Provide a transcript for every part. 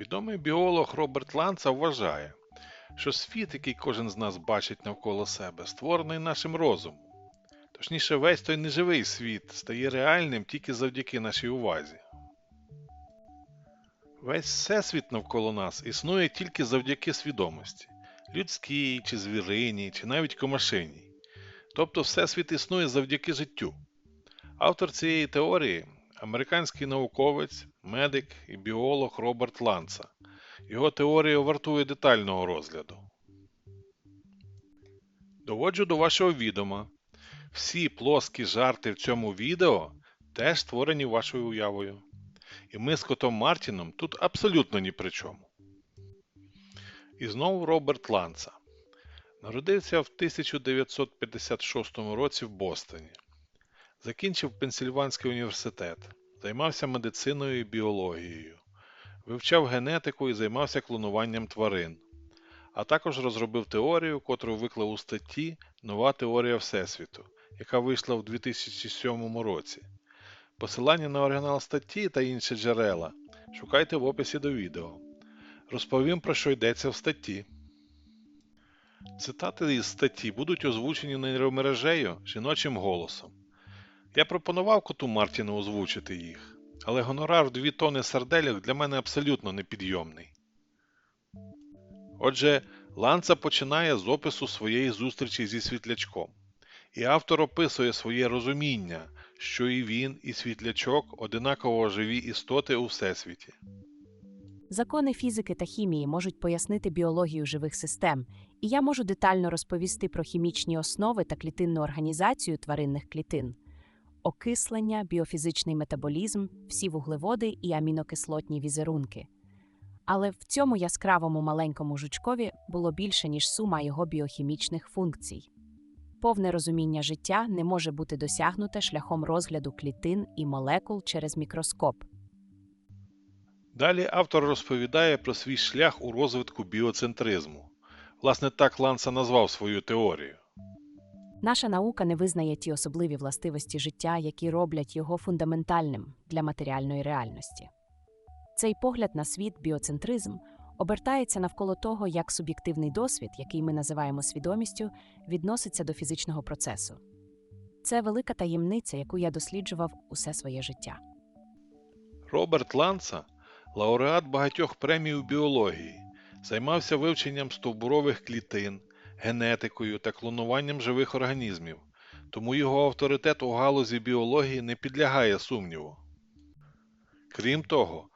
Відомий біолог Роберт Ланца вважає, що світ, який кожен з нас бачить навколо себе, створений нашим розумом. Точніше, весь той неживий світ стає реальним тільки завдяки нашій увазі. Весь всесвіт навколо нас існує тільки завдяки свідомості людській, чи звіриній, чи навіть комашиній. Тобто Всесвіт існує завдяки життю. Автор цієї теорії американський науковець, медик і біолог Роберт Ланца. Його теорія вартує детального розгляду. Доводжу до вашого відома. Всі плоскі жарти в цьому відео теж створені вашою уявою. І ми з котом Мартіном тут абсолютно ні при чому. І знову Роберт Ланца. Народився в 1956 році в Бостоні. Закінчив Пенсільванський університет, займався медициною і біологією, вивчав генетику і займався клонуванням тварин, а також розробив теорію, котру виклав у статті Нова теорія Всесвіту, яка вийшла в 2007 році. Посилання на оригінал статті та інші джерела шукайте в описі до відео. Розповім про що йдеться в статті. Цитати із статті будуть озвучені нейромережею жіночим голосом. Я пропонував коту Мартіну озвучити їх, але гонорар в 2 тони сарделях для мене абсолютно непідйомний. Отже, Ланца починає з опису своєї зустрічі зі світлячком, і автор описує своє розуміння, що і він, і світлячок одинаково живі істоти у всесвіті. Закони фізики та хімії можуть пояснити біологію живих систем, і я можу детально розповісти про хімічні основи та клітинну організацію тваринних клітин, окислення, біофізичний метаболізм, всі вуглеводи і амінокислотні візерунки. Але в цьому яскравому маленькому жучкові було більше, ніж сума його біохімічних функцій. Повне розуміння життя не може бути досягнуте шляхом розгляду клітин і молекул через мікроскоп. Далі автор розповідає про свій шлях у розвитку біоцентризму. Власне, так Ланса назвав свою теорію. Наша наука не визнає ті особливі властивості життя, які роблять його фундаментальним для матеріальної реальності. Цей погляд на світ, біоцентризм, обертається навколо того, як суб'єктивний досвід, який ми називаємо свідомістю, відноситься до фізичного процесу. Це велика таємниця, яку я досліджував усе своє життя. Роберт Ланца лауреат багатьох премій у біології, займався вивченням стовбурових клітин, генетикою та клонуванням живих організмів, тому його авторитет у галузі біології не підлягає сумніву. Крім того,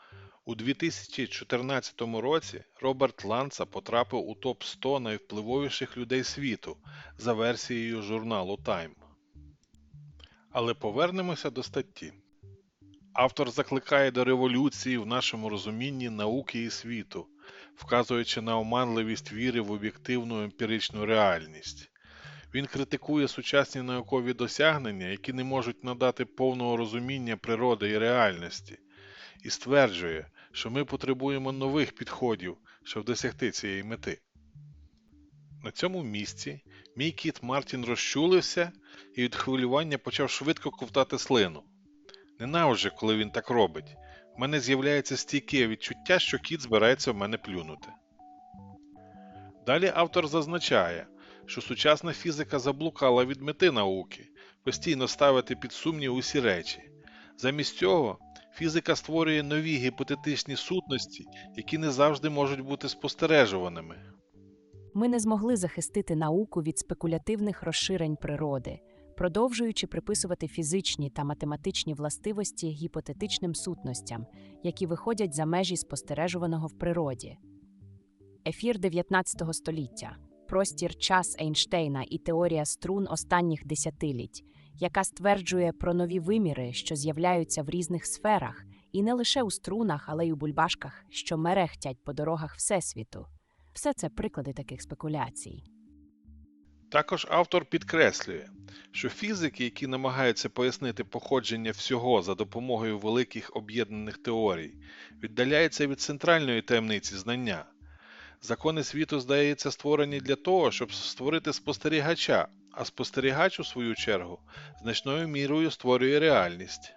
у 2014 році Роберт Ланца потрапив у топ 100 найвпливовіших людей світу за версією журналу Time. Але повернемося до статті. Автор закликає до революції в нашому розумінні науки і світу, вказуючи на оманливість віри в об'єктивну емпіричну реальність. Він критикує сучасні наукові досягнення, які не можуть надати повного розуміння природи і реальності, і стверджує, що ми потребуємо нових підходів, щоб досягти цієї мети. На цьому місці мій кіт Мартін розчулився і від хвилювання почав швидко ковтати слину. Ненавиджу, коли він так робить. Мене з'являється стійке відчуття, що кіт збирається в мене плюнути. Далі автор зазначає, що сучасна фізика заблукала від мети науки, постійно ставити під сумнів усі речі. Замість цього фізика створює нові гіпотетичні сутності, які не завжди можуть бути спостережуваними. Ми не змогли захистити науку від спекулятивних розширень природи, продовжуючи приписувати фізичні та математичні властивості гіпотетичним сутностям, які виходять за межі спостережуваного в природі. Ефір 19 століття, простір час Ейнштейна і теорія струн останніх десятиліть, яка стверджує про нові виміри, що з'являються в різних сферах, і не лише у струнах, але й у бульбашках, що мерехтять по дорогах Всесвіту. Все це приклади таких спекуляцій. Також автор підкреслює, що фізики, які намагаються пояснити походження всього за допомогою великих об'єднаних теорій, віддаляються від центральної таємниці знання. Закони світу, здається, створені для того, щоб створити спостерігача, а спостерігач, у свою чергу, значною мірою створює реальність.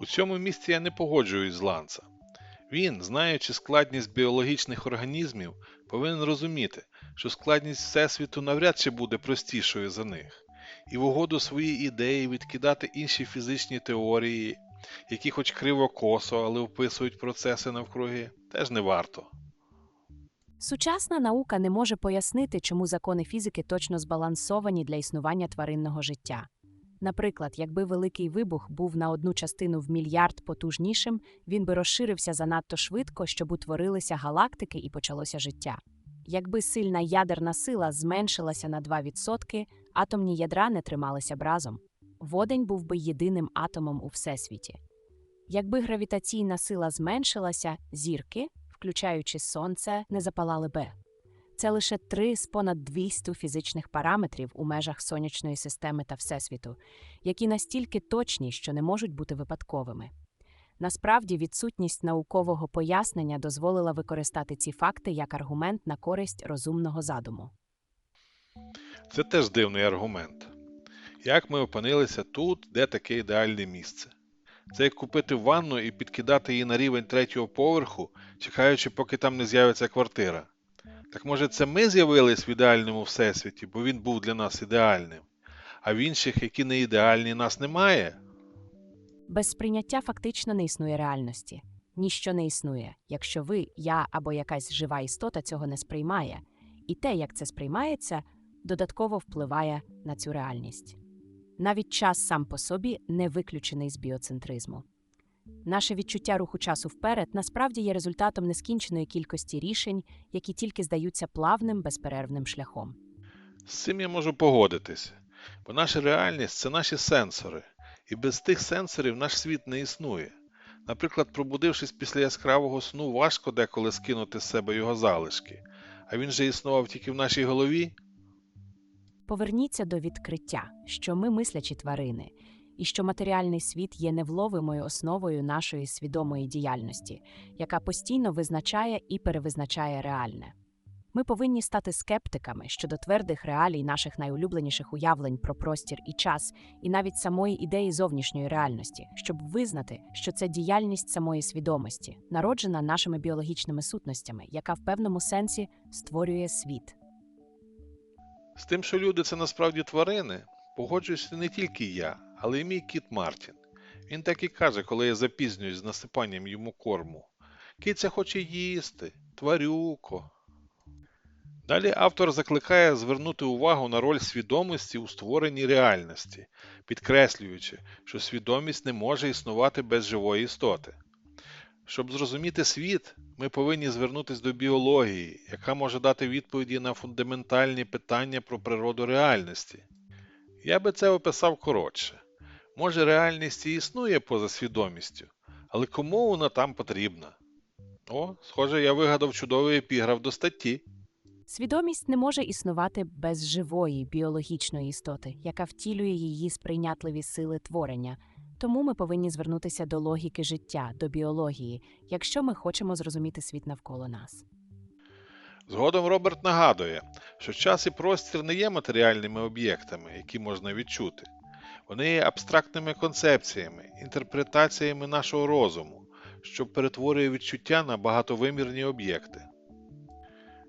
У цьому місці я не погоджуюсь з Ланца. Він, знаючи складність біологічних організмів, повинен розуміти, що складність Всесвіту навряд чи буде простішою за них, і в угоду своїй ідеї відкидати інші фізичні теорії, які хоч криво-косо, але вписують процеси навкруги, теж не варто. Сучасна наука не може пояснити, чому закони фізики точно збалансовані для існування тваринного життя. Наприклад, якби великий вибух був на одну частину в мільярд потужнішим, він би розширився занадто швидко, щоб утворилися галактики і почалося життя. Якби сильна ядерна сила зменшилася на 2%, атомні ядра не трималися б разом. Водень був би єдиним атомом у всесвіті. Якби гравітаційна сила зменшилася, зірки, включаючи сонце, не запалали би. Це лише три з понад 200 фізичних параметрів у межах сонячної системи та Всесвіту, які настільки точні, що не можуть бути випадковими. Насправді, відсутність наукового пояснення дозволила використати ці факти як аргумент на користь розумного задуму. Це теж дивний аргумент. Як ми опинилися тут, де таке ідеальне місце? Це як купити ванну і підкидати її на рівень третього поверху, чекаючи, поки там не з'явиться квартира. Так може це ми з'явились в ідеальному всесвіті, бо він був для нас ідеальним, а в інших, які не ідеальні, нас немає? Без сприйняття фактично не існує реальності. Ніщо не існує, якщо ви, я або якась жива істота цього не сприймає, і те, як це сприймається, додатково впливає на цю реальність. Навіть час сам по собі не виключений з біоцентризму. Наше відчуття руху часу вперед насправді є результатом нескінченої кількості рішень, які тільки здаються плавним безперервним шляхом. З цим я можу погодитися, бо наша реальність це наші сенсори, і без тих сенсорів наш світ не існує. Наприклад, пробудившись після яскравого сну, важко деколи скинути з себе його залишки, а він же існував тільки в нашій голові. Поверніться до відкриття, що ми мислячі тварини, і що матеріальний світ є невловимою основою нашої свідомої діяльності, яка постійно визначає і перевизначає реальне. Ми повинні стати скептиками щодо твердих реалій наших найулюбленіших уявлень про простір і час, і навіть самої ідеї зовнішньої реальності, щоб визнати, що це діяльність самої свідомості, народжена нашими біологічними сутностями, яка в певному сенсі створює світ. З тим, що люди це насправді тварини, погоджуюся не тільки я, але й мій кіт Мартін. Він так і каже, коли я запізнююсь з насипанням йому корму. Киця хоче їсти, тварюко. Далі автор закликає звернути увагу на роль свідомості у створенні реальності, підкреслюючи, що свідомість не може існувати без живої істоти. Щоб зрозуміти світ, ми повинні звернутися до біології, яка може дати відповіді на фундаментальні питання про природу реальності. Я би це описав коротше. Може, реальність і існує поза свідомістю, але кому вона там потрібна? О, схоже, я вигадав чудовий епіграф до статті. Свідомість не може існувати без живої біологічної істоти, яка втілює її сприйнятливі сили творення. Тому ми повинні звернутися до логіки життя, до біології, якщо ми хочемо зрозуміти світ навколо нас. Згодом Роберт нагадує, що час і простір не є матеріальними об'єктами, які можна відчути. Вони є абстрактними концепціями, інтерпретаціями нашого розуму, що перетворює відчуття на багатовимірні об'єкти.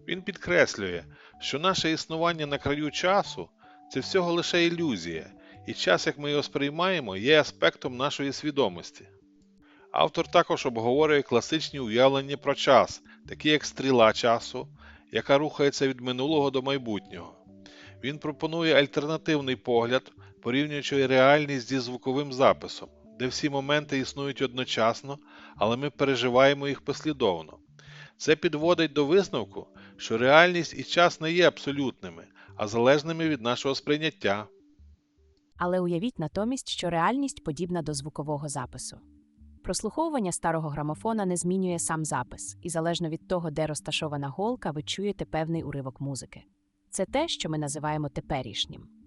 Він підкреслює, що наше існування на краю часу це всього лише ілюзія, і час, як ми його сприймаємо, є аспектом нашої свідомості. Автор також обговорює класичні уявлення про час, такі як стріла часу, яка рухається від минулого до майбутнього. Він пропонує альтернативний погляд, порівнюючи реальність зі звуковим записом, де всі моменти існують одночасно, але ми переживаємо їх послідовно. Це підводить до висновку, що реальність і час не є абсолютними, а залежними від нашого сприйняття. Але уявіть натомість, що реальність подібна до звукового запису. Прослуховування старого грамофона не змінює сам запис, і залежно від того, де розташована голка, ви чуєте певний уривок музики. Це те, що ми називаємо теперішнім.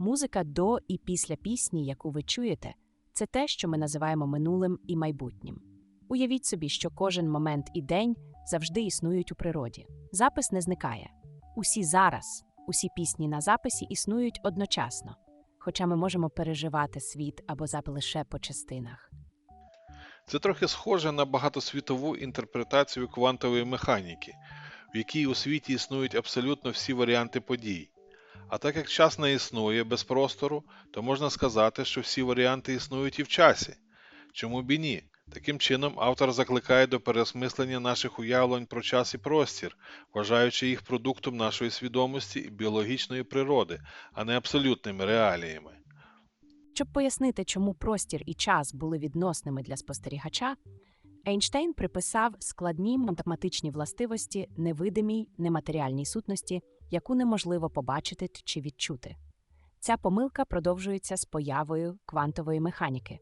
Музика до і після пісні, яку ви чуєте, це те, що ми називаємо минулим і майбутнім. Уявіть собі, що кожен момент і день завжди існують у природі. Запис не зникає. Усі зараз, усі пісні на записі існують одночасно, хоча ми можемо переживати світ або запис лише по частинах. Це трохи схоже на багатосвітову інтерпретацію квантової механіки, в якій у світі існують абсолютно всі варіанти подій. А так як час не існує без простору, то можна сказати, що всі варіанти існують і в часі. Чому б і ні? Таким чином, автор закликає до переосмислення наших уявлень про час і простір, вважаючи їх продуктом нашої свідомості і біологічної природи, а не абсолютними реаліями. Щоб пояснити, чому простір і час були відносними для спостерігача, Ейнштейн приписав складні математичні властивості невидимій нематеріальній сутності, яку неможливо побачити чи відчути. Ця помилка продовжується з появою квантової механіки.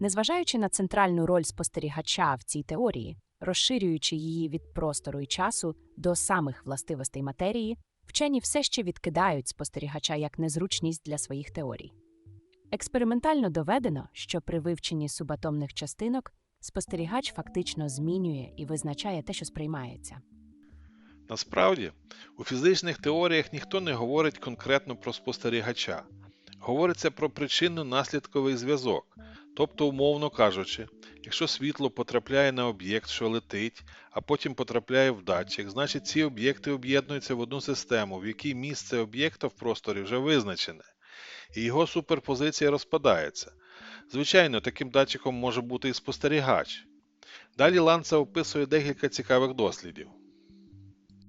Незважаючи на центральну роль спостерігача в цій теорії, розширюючи її від простору і часу до самих властивостей матерії, вчені все ще відкидають спостерігача як незручність для своїх теорій. Експериментально доведено, що при вивченні субатомних частинок спостерігач фактично змінює і визначає те, що сприймається. Насправді, у фізичних теоріях ніхто не говорить конкретно про спостерігача. Говориться про причинно-наслідковий зв'язок, тобто, умовно кажучи, якщо світло потрапляє на об'єкт, що летить, а потім потрапляє в датчик, значить ці об'єкти об'єднуються в одну систему, в якій місце об'єкта в просторі вже визначене, і його суперпозиція розпадається. Звичайно, таким датчиком може бути і спостерігач. Далі Ланца описує декілька цікавих дослідів.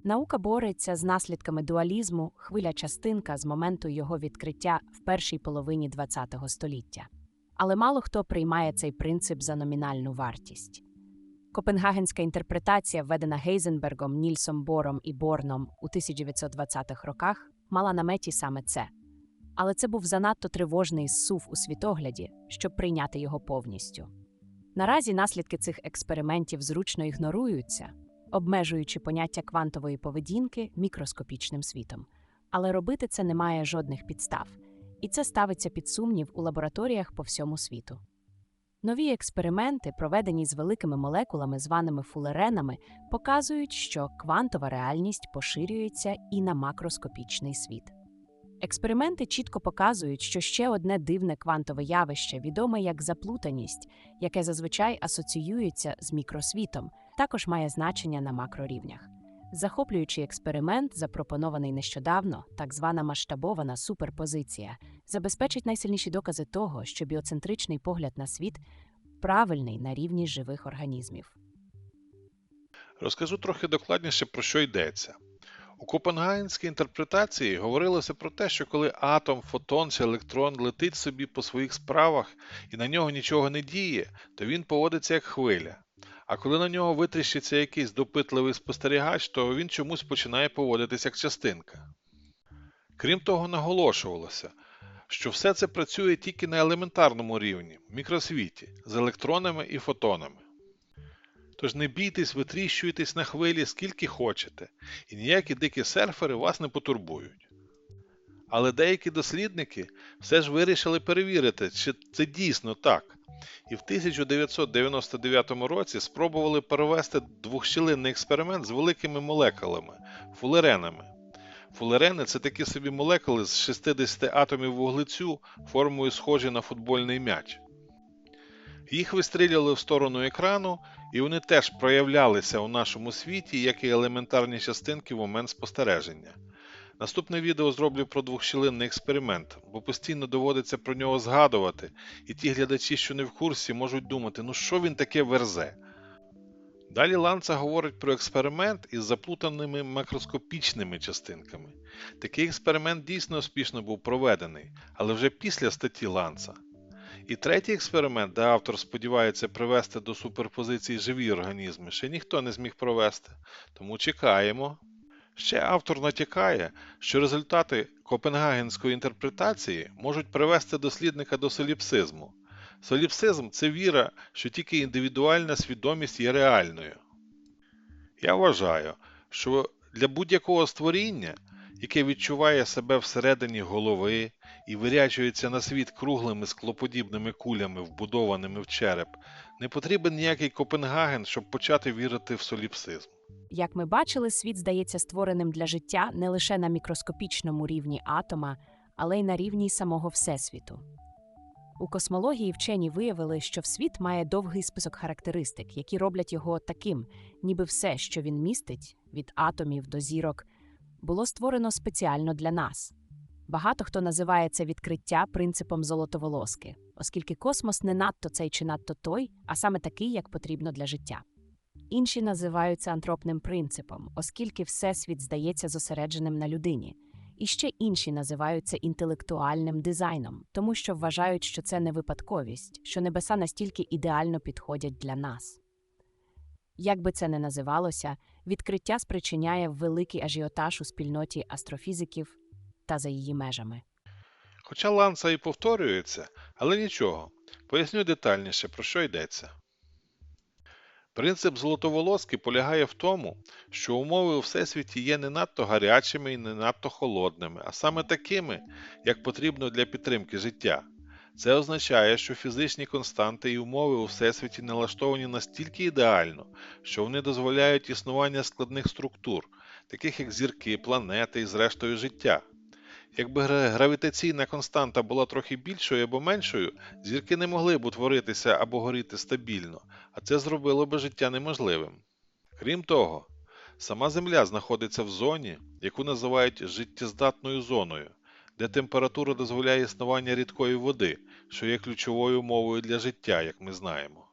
Наука бореться з наслідками дуалізму хвиля-частинка з моменту його відкриття в першій половині ХХ століття. Але мало хто приймає цей принцип за номінальну вартість. Копенгагенська інтерпретація, введена Гейзенбергом, Нільсом Бором і Борном у 1920-х роках, мала на меті саме це. Але це був занадто тривожний зсув у світогляді, щоб прийняти його повністю. Наразі наслідки цих експериментів зручно ігноруються, обмежуючи поняття квантової поведінки мікроскопічним світом. Але робити це не має жодних підстав, і це ставиться під сумнів у лабораторіях по всьому світу. Нові експерименти, проведені з великими молекулами, званими фулеренами, показують, що квантова реальність поширюється і на макроскопічний світ. Експерименти чітко показують, що ще одне дивне квантове явище, відоме як заплутаність, яке зазвичай асоціюється з мікросвітом, також має значення на макрорівнях. Захоплюючий експеримент, запропонований нещодавно, так звана масштабована суперпозиція, забезпечить найсильніші докази того, що біоцентричний погляд на світ правильний на рівні живих організмів. Розкажу трохи докладніше, про що йдеться. У Копенгагенській інтерпретації говорилося про те, що коли атом, фотон чи електрон летить собі по своїх справах і на нього нічого не діє, то він поводиться як хвиля. А коли на нього витріщиться якийсь допитливий спостерігач, то він чомусь починає поводитися як частинка. Крім того, наголошувалося, що все це працює тільки на елементарному рівні, мікросвіті, з електронами і фотонами. Тож не бійтесь, витріщуйтесь на хвилі скільки хочете, і ніякі дикі серфери вас не потурбують. Але деякі дослідники все ж вирішили перевірити, чи це дійсно так, і в 1999 році спробували провести двохщілинний експеримент з великими молекулами фулеренами. Фулерени це такі собі молекули з 60 атомів вуглецю формою схожі на футбольний м'яч. Їх вистрілювали в сторону екрану, і вони теж проявлялися у нашому світі, як і елементарні частинки в момент спостереження. Наступне відео зроблю про двохщілинний експеримент, бо постійно доводиться про нього згадувати, і ті глядачі, що не в курсі, можуть думати, ну що він таке верзе. Далі Ланца говорить про експеримент із заплутаними макроскопічними частинками. Такий експеримент дійсно успішно був проведений, але вже після статті Ланца. І третій експеримент, де автор сподівається привести до суперпозиції живі організми, ще ніхто не зміг провести, тому чекаємо. Ще автор натякає, що результати копенгагенської інтерпретації можуть привести дослідника до соліпсизму. Соліпсизм це віра, що тільки індивідуальна свідомість є реальною. Я вважаю, що для будь-якого створіння, яке відчуває себе всередині голови і вирячується на світ круглими склоподібними кулями, вбудованими в череп, не потрібен ніякий Копенгаген, щоб почати вірити в соліпсизм. Як ми бачили, світ здається створеним для життя не лише на мікроскопічному рівні атома, але й на рівні самого Всесвіту. У космології вчені виявили, що світ має довгий список характеристик, які роблять його таким, ніби все, що він містить, від атомів до зірок, було створено спеціально для нас. Багато хто називає це відкриття принципом золотоволоски, оскільки космос не надто цей чи надто той, а саме такий, як потрібно для життя. Інші називають це антропним принципом, оскільки всесвіт здається зосередженим на людині. І ще інші називають це інтелектуальним дизайном, тому що вважають, що це не випадковість, що небеса настільки ідеально підходять для нас. Як би це не називалося, відкриття спричиняє великий ажіотаж у спільноті астрофізиків та за її межами. Хоча ланца і повторюється, але нічого. Поясню детальніше, про що йдеться. Принцип золотоволоски полягає в тому, що умови у всесвіті є не надто гарячими і не надто холодними, а саме такими, як потрібно для підтримки життя. Це означає, що фізичні константи і умови у всесвіті налаштовані настільки ідеально, що вони дозволяють існування складних структур, таких як зірки, планети і зрештою життя. Якби гравітаційна константа була трохи більшою або меншою, зірки не могли б утворитися або горіти стабільно, а це зробило би життя неможливим. Крім того, сама Земля знаходиться в зоні, яку називають життєздатною зоною, де температура дозволяє існування рідкої води, що є ключовою умовою для життя, як ми знаємо.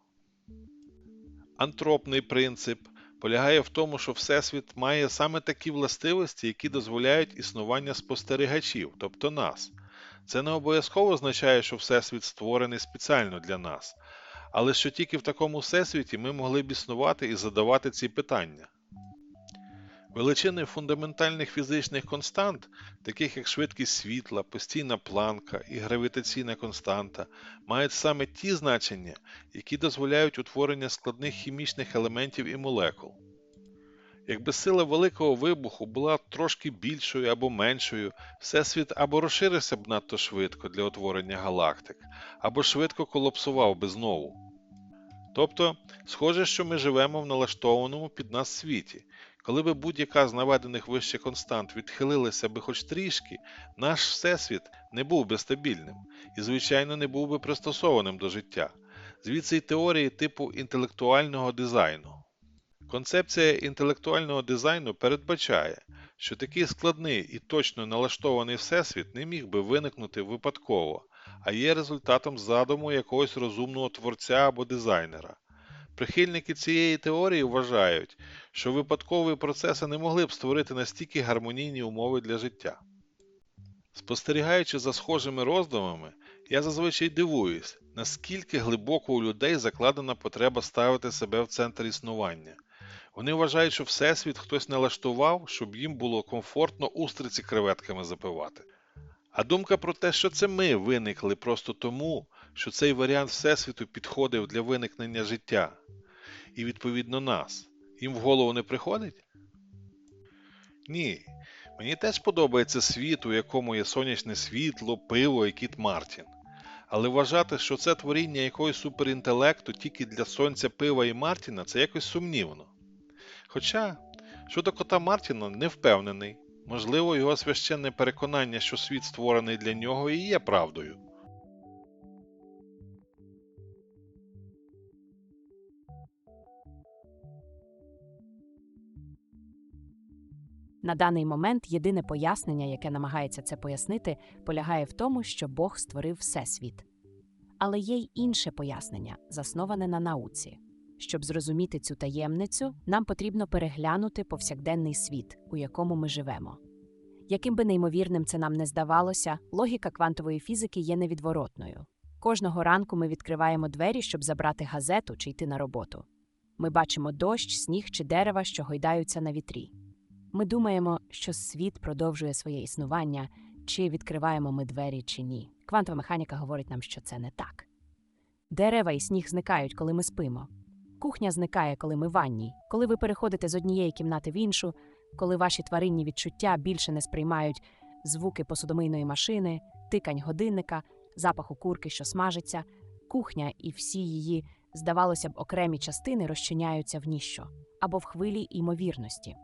Антропний принцип полягає в тому, що Всесвіт має саме такі властивості, які дозволяють існування спостерігачів, тобто нас. Це не обов'язково означає, що Всесвіт створений спеціально для нас, але що тільки в такому всесвіті ми могли б існувати і задавати ці питання. Величини фундаментальних фізичних констант, таких як швидкість світла, постійна планка і гравітаційна константа, мають саме ті значення, які дозволяють утворення складних хімічних елементів і молекул. Якби сила великого вибуху була трошки більшою або меншою, Всесвіт або розширився б надто швидко для утворення галактик, або швидко колапсував би знову. Тобто, схоже, що ми живемо в налаштованому під нас світі. Коли би будь-яка з наведених вище констант відхилилася би хоч трішки, наш Всесвіт не був би стабільним і, звичайно, не був би пристосованим до життя. Звідси й теорії типу інтелектуального дизайну. Концепція інтелектуального дизайну передбачає, що такий складний і точно налаштований всесвіт не міг би виникнути випадково, а є результатом задуму якогось розумного творця або дизайнера. Прихильники цієї теорії вважають, що випадкові процеси не могли б створити настільки гармонійні умови для життя. Спостерігаючи за схожими роздумами, я зазвичай дивуюсь, наскільки глибоко у людей закладена потреба ставити себе в центр існування. Вони вважають, що Всесвіт хтось налаштував, щоб їм було комфортно устриці креветками запивати. А думка про те, що це ми виникли просто тому, що цей варіант Всесвіту підходив для виникнення життя, і відповідно нас, їм в голову не приходить? Ні. Мені теж подобається світ, у якому є сонячне світло, пиво і кіт Мартін. Але вважати, що це творіння якогось суперінтелекту тільки для сонця, пива і Мартіна, це якось сумнівно. Хоча, щодо кота Мартіна, не впевнений. Можливо, його священне переконання, що світ створений для нього, і є правдою. На даний момент єдине пояснення, яке намагається це пояснити, полягає в тому, що Бог створив всесвіт. Але є й інше пояснення, засноване на науці. Щоб зрозуміти цю таємницю, нам потрібно переглянути повсякденний світ, у якому ми живемо. Яким би неймовірним це нам не здавалося, логіка квантової фізики є невідворотною. Кожного ранку ми відкриваємо двері, щоб забрати газету чи йти на роботу. Ми бачимо дощ, сніг чи дерева, що гойдаються на вітрі. Ми думаємо, що світ продовжує своє існування, чи відкриваємо ми двері, чи ні. Квантова механіка говорить нам, що це не так. Дерева і сніг зникають, коли ми спимо. Кухня зникає, коли ми в ванній, коли ви переходите з однієї кімнати в іншу, коли ваші тваринні відчуття більше не сприймають звуки посудомийної машини, тикань годинника, запаху курки, що смажиться, кухня і всі її, здавалося б, окремі частини розчиняються в ніщо або в хвилі ймовірності.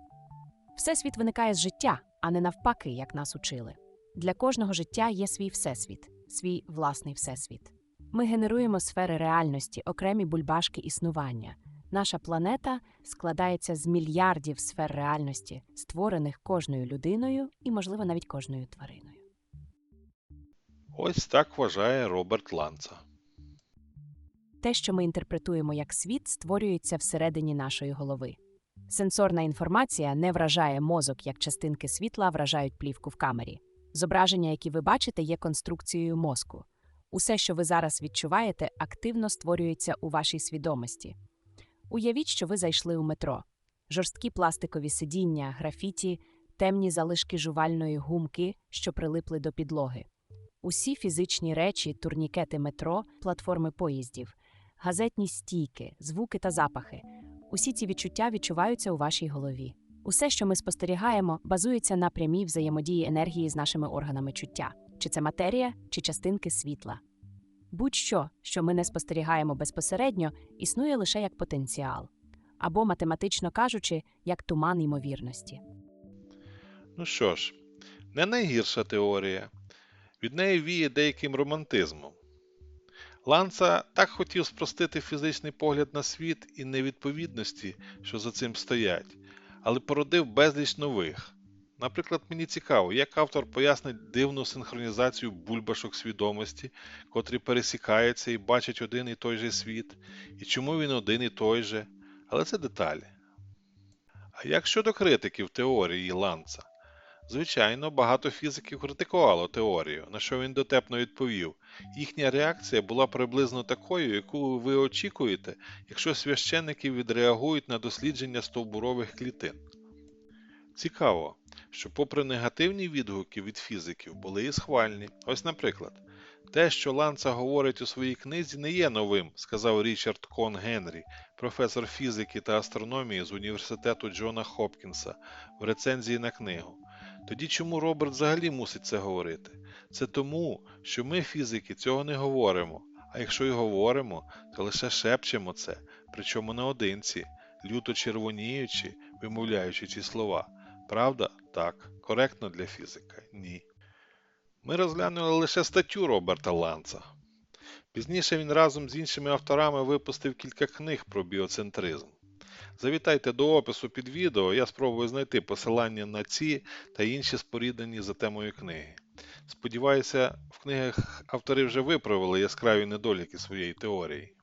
Всесвіт виникає з життя, а не навпаки, як нас учили. Для кожного життя є свій всесвіт, свій власний всесвіт. Ми генеруємо сфери реальності, окремі бульбашки існування. Наша планета складається з мільярдів сфер реальності, створених кожною людиною і, можливо, навіть кожною твариною. Ось так вважає Роберт Ланца. Те, що ми інтерпретуємо як світ, створюється всередині нашої голови. Сенсорна інформація не вражає мозок, як частинки світла вражають плівку в камері. Зображення, які ви бачите, є конструкцією мозку. Усе, що ви зараз відчуваєте, активно створюється у вашій свідомості. Уявіть, що ви зайшли у метро. Жорсткі пластикові сидіння, графіті, темні залишки жувальної гумки, що прилипли до підлоги. Усі фізичні речі, турнікети метро, платформи поїздів, газетні стійки, звуки та запахи. Усі ці відчуття відчуваються у вашій голові. Усе, що ми спостерігаємо, базується на прямій взаємодії енергії з нашими органами чуття, чи це матерія, чи частинки світла. Будь-що, що ми не спостерігаємо безпосередньо, існує лише як потенціал, або, математично кажучи, як туман ймовірності. Ну що ж, не найгірша теорія. Від неї віє деяким романтизмом. Ланца так хотів спростити фізичний погляд на світ і невідповідності, що за цим стоять, але породив безліч нових. Наприклад, мені цікаво, як автор пояснить дивну синхронізацію бульбашок свідомості, котрі пересікаються і бачать один і той же світ, і чому він один і той же, але це деталі. А як щодо критиків теорії Ланца? Звичайно, багато фізиків критикувало теорію, на що він дотепно відповів. Їхня реакція була приблизно такою, яку ви очікуєте, якщо священники відреагують на дослідження стовбурових клітин. Цікаво, що попри негативні відгуки від фізиків були і схвальні. Ось, наприклад, те, що Ланца говорить у своїй книзі, не є новим, сказав Річард Кон Генрі, професор фізики та астрономії з університету Джона Хопкінса в рецензії на книгу. Тоді чому Роберт взагалі мусить це говорити? Це тому, що ми, фізики, цього не говоримо, а якщо й говоримо, то лише шепчемо це, причому наодинці, люто червоніючи, вимовляючи ці слова. Правда? Так. Коректно для фізика? Ні. Ми розглянули лише статтю Роберта Ланца. Пізніше він разом з іншими авторами випустив кілька книг про біоцентризм. Завітайте до опису під відео, я спробую знайти посилання на ці та інші споріднені за темою книги. Сподіваюся, в книгах автори вже виправили яскраві недоліки своєї теорії.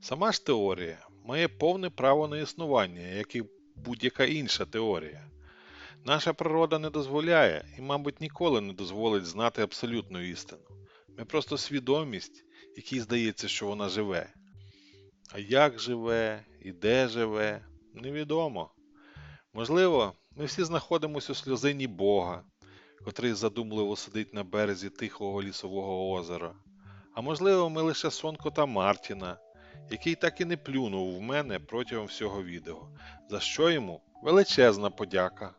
Сама ж теорія має повне право на існування, як і будь-яка інша теорія. Наша природа не дозволяє і, мабуть, ніколи не дозволить знати абсолютну істину. Ми просто свідомість, якій здається, що вона живе. А як живе і де живе, невідомо. Можливо, ми всі знаходимося у сльозині Бога, котрий задумливо сидить на березі тихого лісового озера. А можливо, ми лише сон кота Мартіна, який так і не плюнув в мене протягом всього відео, за що йому величезна подяка.